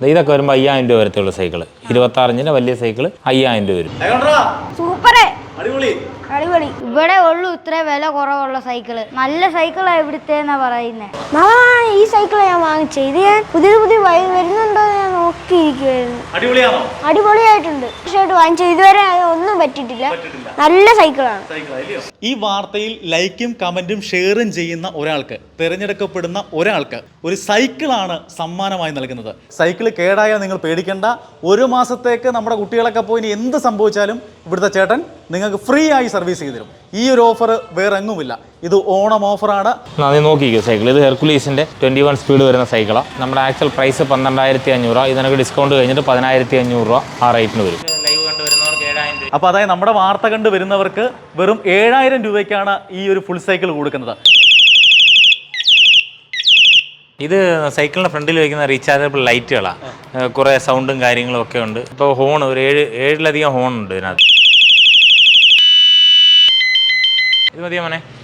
ഇതൊക്കെ വരുമ്പോൾ അയ്യായിരം രൂപ വരത്തുള്ള സൈക്കിൾ ഇരുപത്താറിഞ്ചിന്റെ വലിയ സൈക്കിൾ അയ്യായിരം രൂപ വരും. സൂപ്പറേ. അടിപൊളി. അടിപൊളി. ഇവിടെ ഉള്ളു ഇത്ര വില കുറവുള്ള സൈക്കിൾ. നല്ല സൈക്കിളാ ഇവിടുത്തെ എന്നാ പറയുന്നേ ഈ സൈക്കിൾ ഞാൻ വാങ്ങിച്ചേ. ഇത് ഞാൻ പുതിയ പുതിയ വരുന്നുണ്ടോ നോക്കിയിരിക്കുവായിരുന്നു അടിപൊളിയാണോ? അടിപൊളിയായിട്ടുണ്ട്. ഷർട്ട് വാങ്ങിച്ചു ഇതുവരെ ഒന്നും പറ്റിയിട്ടില്ല. നല്ല സൈക്കിളാണ്. ഈ വാർത്തയിൽ ലൈക്കും കമന്റും ഷെയറും ചെയ്യുന്ന ഒരാൾക്ക് തിരഞ്ഞെടുക്കപ്പെടുന്ന ഒരാൾക്ക് ഒരു സൈക്കിളാണ് സമ്മാനമായി നൽകുന്നത്. സൈക്കിൾ കേടായാൽ നിങ്ങൾ പേടിക്കേണ്ട. ഒരു മാസത്തേക്ക് നമ്മുടെ കുട്ടികളൊക്കെ പോയി ഇനി എന്ത് സംഭവിച്ചാലും ഇവിടുത്തെ ചേട്ടൻ നിങ്ങൾക്ക് ഫ്രീ ആയി സർവീസ് ചെയ്തു തരും. ഈ ഒരു ഓഫർ വേറെ എങ്ങുമില്ല ഇത് ഓണം ഓഫറാണ് നന്ദി നോക്കിക്കോ സൈക്കിൾ ഇത് ഹെർക്കുലീസിന്റെ ട്വന്റി വൺ സ്പീഡ് വരുന്ന സൈക്കിളാണ് നമ്മുടെ ആക്ച്വൽ പ്രൈസ് പന്ത്രണ്ടായിരത്തി അഞ്ഞൂറ് രൂപ. ഇതിനൊക്കെ ഡിസ്കൗണ്ട് കഴിഞ്ഞിട്ട് പതിനായിരത്തി അഞ്ഞൂറ് രൂപ ആ റേറ്റിന് വരും. അപ്പോൾ അതായത് നമ്മുടെ വാർത്ത കണ്ട് വരുന്നവർക്ക് വെറും ഏഴായിരം രൂപയ്ക്കാണ് ഈ ഒരു ഫുൾ സൈക്കിൾ കൊടുക്കുന്നത്. ഇത് സൈക്കിളിന്റെ ഫ്രണ്ടിൽ വയ്ക്കുന്ന റീചാർജബിൾ ലൈറ്റുകളാണ് കുറേ സൗണ്ടും കാര്യങ്ങളും ഒക്കെ ഉണ്ട്. ഇപ്പോൾ ഹോൺ ഒരു ഏഴ് ഏഴിലധികം ഹോൺ ഉണ്ട് ഇതിനകത്ത്. ഇത്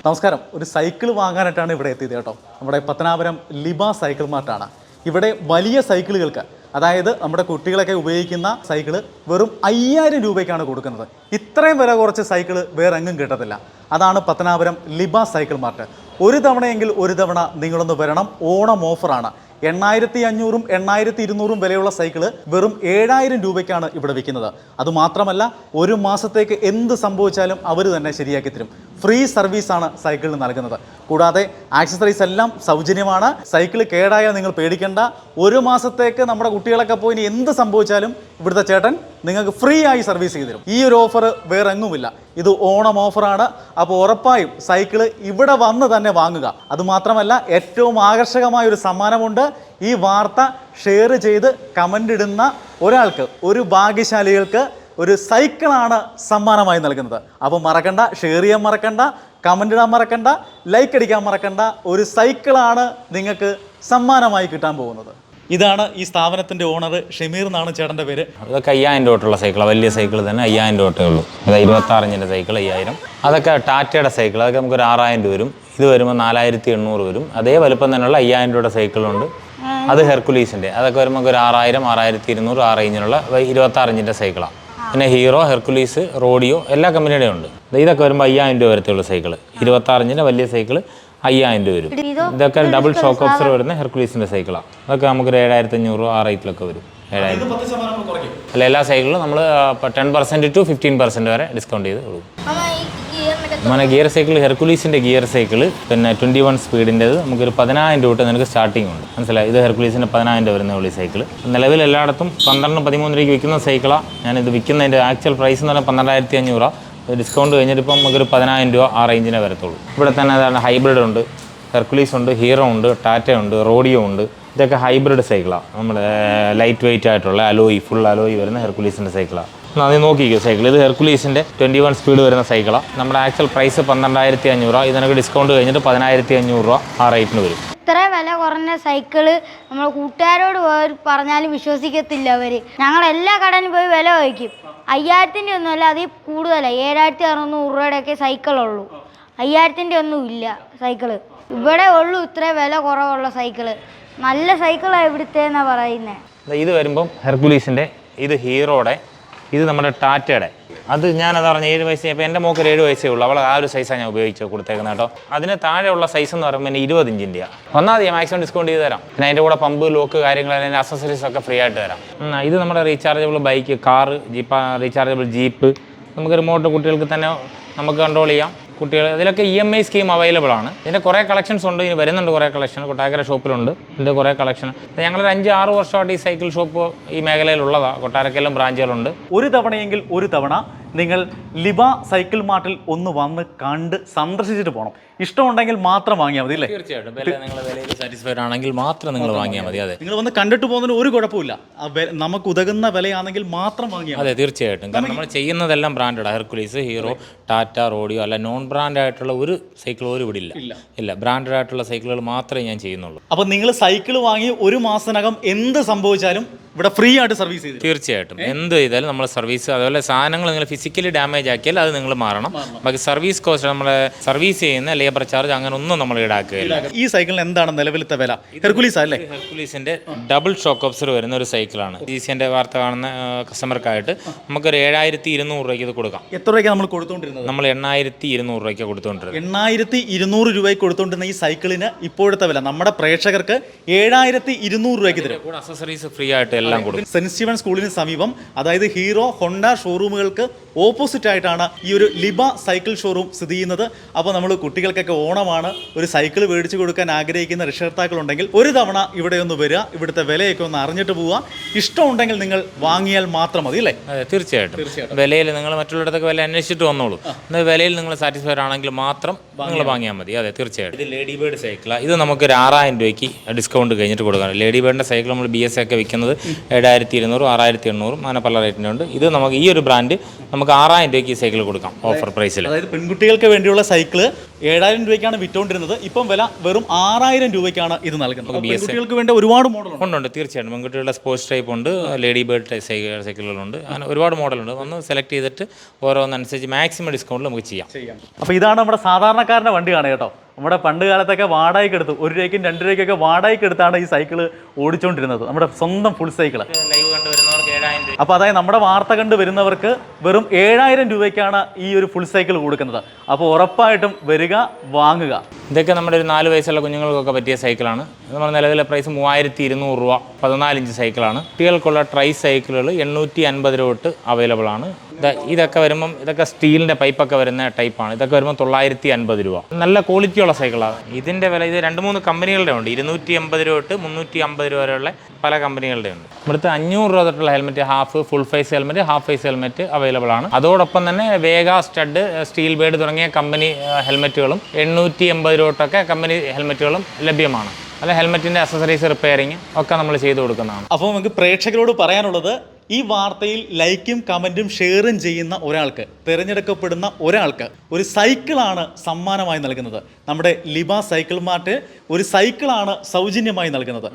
നമസ്കാരം. ഒരു സൈക്കിൾ വാങ്ങാനായിട്ടാണ് ഇവിടെ എത്തിയത് കേട്ടോ. നമ്മുടെ പത്തനാപുരം ലിബ സൈക്കിൾ മാർട്ടാണ്. ഇവിടെ വലിയ സൈക്കിളുകൾക്ക് അതായത് നമ്മുടെ കുട്ടികളൊക്കെ ഉപയോഗിക്കുന്ന സൈക്കിൾ വെറും അയ്യായിരം രൂപയ്ക്കാണ് കൊടുക്കുന്നത്. ഇത്രയും വില കുറച്ച് സൈക്കിൾ വേറെ എങ്ങും കിട്ടത്തില്ല. അതാണ് പത്തനാപുരം ലിബ സൈക്കിൾ മാർട്ട്. ഒരു തവണയെങ്കിൽ ഒരു തവണ നിങ്ങളൊന്ന് വരണം. ഓണം ഓഫറാണ്. എണ്ണായിരത്തി അഞ്ഞൂറും എണ്ണായിരത്തി ഇരുന്നൂറും വിലയുള്ള സൈക്കിൾ വെറും ഏഴായിരം രൂപയ്ക്കാണ് ഇവിടെ വിൽക്കുന്നത്. അതുമാത്രമല്ല ഒരു മാസത്തേക്ക് എന്ത് സംഭവിച്ചാലും അവർ തന്നെ ശരിയാക്കി തരും. ഫ്രീ സർവീസാണ് സൈക്കിളിന് നൽകുന്നത്. കൂടാതെ ആക്സസറീസ് എല്ലാം സൗജന്യമാണ്. സൈക്കിൾ കേടായാൽ നിങ്ങൾ പേടിക്കേണ്ട. ഒരു മാസത്തേക്ക് നമ്മുടെ കുട്ടികളൊക്കെ പോയി ഇനി എന്ത് സംഭവിച്ചാലും ഇവിടുത്തെ ചേട്ടൻ നിങ്ങൾക്ക് ഫ്രീ ആയി സർവീസ് ചെയ്തു തരും. ഈ ഒരു ഓഫർ വേറെ എങ്ങുമില്ല ഇത് ഓണം ഓഫറാണ് അപ്പോൾ ഉറപ്പായും സൈക്കിൾ ഇവിടെ വന്ന് തന്നെ വാങ്ങുക. അതുമാത്രമല്ല ഏറ്റവും ആകർഷകമായ ഒരു സമ്മാനമുണ്ട്. ഈ വാർത്ത ഷെയർ ചെയ്ത് കമന്റ് ഇടുന്ന ഒരാൾക്ക് ഒരു ഭാഗ്യശാലികൾക്ക് ഒരു സൈക്കിളാണ് സമ്മാനമായി നൽകുന്നത്. അപ്പോൾ മറക്കണ്ട ഷെയർ ചെയ്യാൻ മറക്കണ്ട കമന്റ് ഇടാൻ മറക്കണ്ട ലൈക്ക് അടിക്കാൻ മറക്കണ്ട ഒരു സൈക്കിളാണ് നിങ്ങൾക്ക് സമ്മാനമായി കിട്ടാൻ പോകുന്നത്. ഇതാണ് ഈ സ്ഥാപനത്തിന്റെ ഓണർ ഷമീർ എന്നാണ് ചേട്ടന്റെ പേര്. അതൊക്കെ അയ്യായിരം രൂപ തൊട്ടുള്ള സൈക്കിളാണ് വലിയ സൈക്കിൾ തന്നെ അയ്യായിരം രൂപ ഉള്ളൂ. അത് ഇരുപത്താറിഞ്ചിന്റെ സൈക്കിൾ അയ്യായിരം. അതൊക്കെ ടാറ്റയുടെ സൈക്കിൾ അതൊക്കെ നമുക്ക് ഒരു ആറായിരം രൂപ വരും. ഇത് വരുമ്പോൾ നാലായിരത്തി എണ്ണൂറ് വരും. അതേ വലുപ്പം തന്നെയുള്ള അയ്യായിരം രൂപയുടെ സൈക്കിളുണ്ട്. അത് ഹെർക്കുലീസിന്റെ അതൊക്കെ വരുമ്പോൾ ഒരു ആറായിരം ആറായിരത്തി ഇരുന്നൂറ് ഇഞ്ചിനുള്ള റേഞ്ചിനുള്ള ഇരുപത്താറിഞ്ചിന്റെ സൈക്കിളാണ് പിന്നെ ഹീറോ ഹെർക്കുലീസ് റോഡിയോ എല്ലാ കമ്പനിയുടെയും ഉണ്ട്. ഇതൊക്കെ വരുമ്പോൾ അയ്യായിരം രൂപ വരത്തുള്ള സൈക്കിൾ ഇരുപത്താറിഞ്ചിന്റെ വലിയ സൈക്കിൾ അയ്യായിരം രൂപ വരും. ഇതൊക്കെ ഡബിൾ ഷോക്ക് ഓപ്സർ വരുന്ന ഹെർക്കുലീസിന്റെ സൈക്കിളാണ്. അതൊക്കെ നമുക്കൊരു ഏഴായിരത്തി അഞ്ഞൂറ് ആ റേറ്റിലൊക്കെ വരും. ഏഴായിരം അല്ല എല്ലാ സൈക്കിളും നമ്മൾ ten percent to fifteen percent വരെ ഡിസ്കൗണ്ട് ചെയ്ത് കൊടുക്കും. അങ്ങനെ ഗിയർ സൈക്കിൾ ഹെർക്കുലീസിന്റെ ഗിയർ സൈക്കിൾ പിന്നെ ട്വന്റി വൺ സ്പീഡിന്റെത് നമുക്കൊരു പതിനായിരം രൂപ തൊട്ട് നിനക്ക് സ്റ്റാർട്ടിംഗ് ഉണ്ട്. മനസ്സിലായി? ഇത് ഹെർക്കുലീസിന്റെ പതിനായിരം രൂപ വരുന്ന ഉള്ളി സൈക്കിൾ നിലവിൽ എല്ലായിടത്തും പന്ത്രണ്ട് പതിമൂന്ന് രൂപയ്ക്ക് വിൽക്കുന്ന സൈക്കിളാണ് ഞാനിത് വിൽക്കുന്നതിന്റെ ആക്ച്വൽ പ്രൈസ് എന്ന് പറഞ്ഞാൽ പന്ത്രണ്ടായിരത്തി അഞ്ഞൂറ് ഡിസ്കൗണ്ട് കഴിഞ്ഞിട്ട് ഇപ്പം നമുക്കൊരു പതിനായിരം രൂപ ആ റേഞ്ചിനെ വരത്തുള്ളൂ. ഇവിടെ തന്നെ അതാണ് ഹൈബ്രിഡ് ഉണ്ട്. ഹെർക്കുലീസ് ഉണ്ട് ഹീറോ ഉണ്ട് ടാറ്റ ഉണ്ട് റോഡിയോ ഉണ്ട്. ഇതൊക്കെ ഹൈബ്രിഡ് സൈക്കിളാണ് നമ്മുടെ ലൈറ്റ് വെയിറ്റ് ആയിട്ടുള്ള അലോയി ഫുൾ അലോയി വരുന്ന ഹെർക്കുലീസിന്റെ സൈക്കിളാണ് അത് നോക്കിക്കോ സൈക്കിൾ ഇത് ഹെർക്കുലീസിന്റെ ട്വന്റി വൺ സ്പീഡ് വരുന്ന സൈക്കിളാണ് നമ്മുടെ ആക്ച്വൽ പ്രൈസ് പന്ത്രണ്ടായിരത്തി അഞ്ഞൂറ് രൂപ. ഇതിനൊക്കെ ഡിസ്കൗണ്ട് കഴിഞ്ഞിട്ട് പതിനായിരത്തി അഞ്ഞൂറ് രൂപ ആ റേറ്റിന് വരും. ഇത്ര വില കുറഞ്ഞ സൈക്കിൾ നമ്മൾ കൂട്ടുകാരോട് പോയി പറഞ്ഞാലും വിശ്വസിക്കത്തില്ല അവർ ഞങ്ങൾ എല്ലാ കടയിലും പോയി വില ചോദിക്കും. അയ്യായിരത്തിന്റെ ഒന്നുമല്ല അതിൽ കൂടുതലാണ് ഏഴായിരത്തി അറുന്നൂറ് രൂപയുടെയൊക്കെ സൈക്കിളുള്ളൂ അയ്യായിരത്തിന്റെ ഒന്നും ഇല്ല സൈക്കിൾ ഇവിടെ ഉള്ളൂ ഇത്ര വില കുറവുള്ള സൈക്കിൾ നല്ല സൈക്കിളാണ് ഇവിടുത്തെ എന്നാണ് പറയുന്നത് ഇത് വരുമ്പം ഹെർക്കുലീസിന്റെ ഇത് ഹീറോയുടെ ഇത് നമ്മുടെ ടാറ്റയുടെ. അത് ഞാനത് പറഞ്ഞ ഏഴ് വയസ്സേ അപ്പോൾ എന്റെ മോക്കൊരു ഏഴ് വയസ്സേ ഉള്ളൂ. അവൾ ആ ഒരു സൈസാണ് ഞാൻ ഉപയോഗിച്ച് കൊടുത്തേക്കുന്നത് കേട്ടോ. അതിന് താഴെയുള്ള സൈസ് എന്ന് പറയുമ്പോൾ പിന്നെ ഇരുപത് ഇഞ്ചിന്റെയാണ് ഒന്നാമത് ഞാൻ മാക്സിമം ഡിസ്കൗണ്ട് ചെയ്ത് തരാം. പിന്നെ അതിന്റെ കൂടെ പമ്പ് ലോക്ക് കാര്യങ്ങൾ അതിന്റെ അസസറീസ് ഒക്കെ ഫ്രീ ആയിട്ട് തരാം. ഇത് നമ്മുടെ rechargeable bike car jeep rechargeable jeep നമുക്ക് റിമോട്ട് കുട്ടികൾക്ക് തന്നെ നമുക്ക് കൺട്രോൾ ചെയ്യാം. കുട്ടികൾ അതിലൊക്കെ E M I scheme available ആണ്. ഇതിന്റെ കുറേ കളക്ഷൻസ് ഉണ്ട്. ഇനി വരുന്നുണ്ട് കുറേ കളക്ഷൻ കൊട്ടാരക്കര ഷോപ്പിലുണ്ട് ഇതിന്റെ കുറേ കളക്ഷൻ ഞങ്ങളൊരു അഞ്ച് ആറ് വർഷമായിട്ട് ഈ സൈക്കിൾ ഷോപ്പ് ഈ മേഖലയിലുള്ളതാണ് കൊട്ടാരക്കരയിലും ബ്രാഞ്ചുകളുണ്ട് ഒരു തവണയെങ്കിൽ ഒരു തവണ നിങ്ങൾ ലിബ സൈക്കിൾ മാർട്ടിൽ ഒന്ന് വന്ന് കണ്ട് സന്ദർശിച്ചിട്ട് പോകണം ഇഷ്ടമുണ്ടെങ്കിൽ മാത്രം വാങ്ങിയാൽ മതി അല്ലേ? തീർച്ചയായിട്ടും. സാറ്റിസ്ഫൈഡ് ആണെങ്കിൽ മാത്രം നിങ്ങൾ വാങ്ങിയാൽ മതി അതെ. നിങ്ങൾ വന്ന് കണ്ടിട്ട് പോകുന്നതിന് ഒരു കുഴപ്പമില്ല. നമുക്ക് ഉതകുന്ന വിലയാണെങ്കിൽ മാത്രം വാങ്ങിയാൽ അതെ തീർച്ചയായിട്ടും. കാരണം നമ്മൾ ചെയ്യുന്നതെല്ലാം branded Hercules Hero Tata Rodeo അല്ല നോൺ ബ്രാൻഡ് ആയിട്ടുള്ള ഒരു സൈക്കിൾ പോലും ഇവിടെ ഇല്ല. ഇല്ല. ബ്രാൻഡഡ് ആയിട്ടുള്ള സൈക്കിളുകൾ മാത്രമേ ഞാൻ ചെയ്യുന്നുള്ളൂ. അപ്പോൾ നിങ്ങൾ സൈക്കിൾ വാങ്ങി ഒരു മാസത്തിനകം എന്ത് സംഭവിച്ചാലും ഇവിടെ ഫ്രീ ആയിട്ട് സർവീസ് ചെയ്തു തീർച്ചയായിട്ടും. എന്ത് ചെയ്താലും നമ്മൾ സർവീസ് അതുപോലെ സാധനങ്ങൾ നിങ്ങൾ ഫിസിക്കലി ഡാമേജ് ആക്കിയാൽ അത് നിങ്ങൾ മാറണം. ബാക്കി സർവീസ് കോസ്റ്റ് നമ്മളെ സർവീസ് ചെയ്യുന്ന ലേബർ ചാർജ് അങ്ങനെ ഒന്നും നമ്മൾ ഈടാക്കുകയില്ല. ഈ സൈക്കിളിന് എന്താണ് നിലവിലത്തെ വില? ഹെർക്കുലീസ് അല്ലേ? ഹെർക്കുലീസിന്റെ ഡബിൾ ഷോക്ക് ഓബ്സർ വരുന്ന ഒരു സൈക്കിളാണ് ജി സിന്റെ വാർത്ത കാണുന്ന കസ്റ്റമർക്കായിട്ട് നമുക്കൊരു ഏഴായിരത്തി ഇരുന്നൂറ് രൂപയ്ക്ക് ഇത് കൊടുക്കാം. എത്ര രൂപയ്ക്ക് നമ്മൾ കൊടുത്തോണ്ടിരുന്നത്? നമ്മൾ എണ്ണായിരത്തി ഇരുന്നൂറ് രൂപയ്ക്ക് കൊടുത്തോണ്ടിരുന്നത്. എണ്ണായിരത്തി ഇരുന്നൂറ് രൂപയ്ക്ക് കൊടുത്തോണ്ടിരുന്ന ഈ സൈക്കിളിന് ഇപ്പോഴത്തെ വില നമ്മുടെ പ്രേക്ഷകർക്ക് ഏഴായിരത്തി ഇരുന്നൂറ് രൂപയ്ക്ക് തരും. അസസറീസ് ഫ്രീ ആയിട്ട് എല്ലാം കൊടുക്കും. സെന്റ് സ്റ്റീവൻ സ്കൂളിന് സമീപം അതായത് ഹീറോ ഹോണ്ട ഷോറൂമുകൾക്ക് ഓപ്പോസിറ്റ് ആയിട്ടാണ് ഈ ഒരു ലിബ സൈക്കിൾ ഷോറൂം സ്ഥിതി ചെയ്യുന്നത്. അപ്പോൾ നമ്മൾ കുട്ടികൾക്കൊക്കെ ഓണമാണ്. ഒരു സൈക്കിൾ മേടിച്ചു കൊടുക്കാൻ ആഗ്രഹിക്കുന്ന രക്ഷകർത്താക്കളുണ്ടെങ്കിൽ ഒരു തവണ ഇവിടെ ഒന്ന് വരിക. ഇവിടുത്തെ വിലയൊക്കെ ഒന്ന് അറിഞ്ഞിട്ട് പോവുക. ഇഷ്ടമുണ്ടെങ്കിൽ നിങ്ങൾ വാങ്ങിയാൽ മാത്രം മതി അല്ലേ? അതെ തീർച്ചയായിട്ടും. വിലയിൽ നിങ്ങൾ മറ്റുള്ളിടത്തൊക്കെ വില അന്വേഷിച്ചിട്ട് വന്നോളൂ. എന്നാൽ വിലയിൽ നിങ്ങൾ സാറ്റിസ്ഫൈഡ് ആണെങ്കിൽ മാത്രം നിങ്ങൾ വാങ്ങിയാൽ മതി. അതെ തീർച്ചയായിട്ടും. ഇത് ലേഡി ബേർഡ് സൈക്കിളാണ് ഇത് നമുക്ക് ഒരു ആറായിരം രൂപയ്ക്ക് ഡിസ്കൗണ്ട് കഴിഞ്ഞിട്ട് കൊടുക്കാം ലേഡി ബേർഡിന്റെ സൈക്കിൾ നമ്മൾ ബി എസ് ഒക്കെ വിൽക്കുന്നത് ഏഴായിരത്തി ഇരുന്നൂറും ആറായിരത്തി എണ്ണൂറും അങ്ങനെ പല റേറ്റിനുണ്ട് ഇത് നമുക്ക് ഈ ഒരു ബ്രാൻഡ് നമുക്ക് ആറായിരം രൂപയ്ക്ക് ഈ സൈക്കിൾ കൊടുക്കാം ഓഫർ പ്രൈസിൽ അതായത് പെൺകുട്ടികൾക്ക് വേണ്ടിയുള്ള സൈക്കിൾ ഏഴായിരം രൂപയ്ക്കാണ് വിറ്റോണ്ടിരുന്നത്. ഇപ്പം വില വെറും ആറായിരം രൂപയ്ക്കാണ് ഇത് നൽകുന്നത്. പെൺകുട്ടികൾക്ക് വേണ്ടി ഒരുപാട് മോഡൽ ഉണ്ട്. തീർച്ചയായിട്ടും. പെൺകുട്ടികളുടെ സ്പോർട്സ് ടൈപ്പ് ഉണ്ട് ലേഡി ബേർഡ് സൈക്കിളുകളുണ്ട് അങ്ങനെ ഒരുപാട് മോഡലുണ്ട് ഒന്ന് സെലക്ട് ചെയ്തിട്ട് ഓരോന്നനുസരിച്ച് മാക്സിമം ഡിസ്കൗണ്ടിൽ നമുക്ക് ചെയ്യാം. ചെയ്യാം. അപ്പോൾ ഇതാണ് നമ്മുടെ സാധാരണക്കാരന്റെ വണ്ടിയാണ് കേട്ടോ. നമ്മുടെ പണ്ട് കാലത്തൊക്കെ വാടകയ്ക്ക് എടുത്തു. ഒരു രൂപയ്ക്കും രണ്ട് രൂപയ്ക്കൊക്കെ വാടകയ്ക്ക് എടുത്താണ് ഈ സൈക്കിൾ ഓടിച്ചുകൊണ്ടിരുന്നത് നമ്മുടെ സ്വന്തം ഫുൾ സൈക്കിൾ ലൈവ് കണ്ട് വരുന്നവർക്ക് ഏഴായിരം രൂപ അപ്പോൾ അതായത് നമ്മുടെ വാർത്ത കണ്ട് വരുന്നവർക്ക് വെറും ഏഴായിരം രൂപയ്ക്കാണ് ഈ ഒരു ഫുൾ സൈക്കിൾ കൊടുക്കുന്നത്. അപ്പോൾ ഉറപ്പായിട്ടും വരിക വാങ്ങുക. ഇതൊക്കെ നമ്മുടെ ഒരു നാല് വയസ്സുള്ള കുഞ്ഞുങ്ങൾക്കൊക്കെ പറ്റിയ സൈക്കിളാണ് നമ്മുടെ നിലവിലെ പ്രൈസ് മൂവായിരത്തി ഇരുന്നൂറ് രൂപ പതിനാല് ഇഞ്ച് സൈക്കിളാണ് കുട്ടികൾക്കുള്ള ട്രൈ സൈക്കിളുകൾ എണ്ണൂറ്റി അൻപത് രൂപ തൊട്ട് അവൈലബിൾ ആണ്. ഇത് ഇതൊക്കെ വരുമ്പം ഇതൊക്കെ സ്റ്റീലിന്റെ പൈപ്പൊക്കെ വരുന്ന ടൈപ്പാണ് ഇതൊക്കെ വരുമ്പോൾ തൊള്ളായിരത്തി അൻപത് രൂപ. നല്ല ക്വാളിറ്റിയുള്ള സൈക്കിളാണ് ഇതിന്റെ വില ഇത് രണ്ട് മൂന്ന് കമ്പനികളുടെ ഉണ്ട്. ഇരുന്നൂറ്റി എൺപത് രൂപ തൊട്ട് മുന്നൂറ്റി അമ്പത് രൂപ വരെയുള്ള പല കമ്പനികളുടെ ഉണ്ട്. ഇവിടുത്തെ അഞ്ഞൂറ് രൂപ തൊട്ടുള്ള helmet half full face helmet half face helmet available ആണ്. അതോടൊപ്പം തന്നെ വേഗ സ്റ്റഡ് സ്റ്റീൽ ബേഡ് തുടങ്ങിയ കമ്പനി ഹെൽമെറ്റുകളും എണ്ണൂറ്റി എൺപത് രൂപ കമ്പനി ഹെൽമെറ്റുകളും ലഭ്യമാണ്. അല്ല ഹെൽമെറ്റിന്റെ അസസറീസ് റിപ്പയറിങ് ഒക്കെ നമ്മൾ ചെയ്തു കൊടുക്കുന്നതാണ്. അപ്പോൾ നമുക്ക് പ്രേക്ഷകരോട് പറയാനുള്ളത് ഈ വാർത്തയിൽ ലൈക്കും കമന്റും ഷെയറും ചെയ്യുന്ന ഒരാൾക്ക് തിരഞ്ഞെടുക്കപ്പെടുന്ന ഒരാൾക്ക് ഒരു സൈക്കിളാണ് സമ്മാനമായി നൽകുന്നത്. നമ്മുടെ ലിബ സൈക്കിൾ മാർട്ട് ഒരു സൈക്കിളാണ് സൗജന്യമായി നൽകുന്നത്.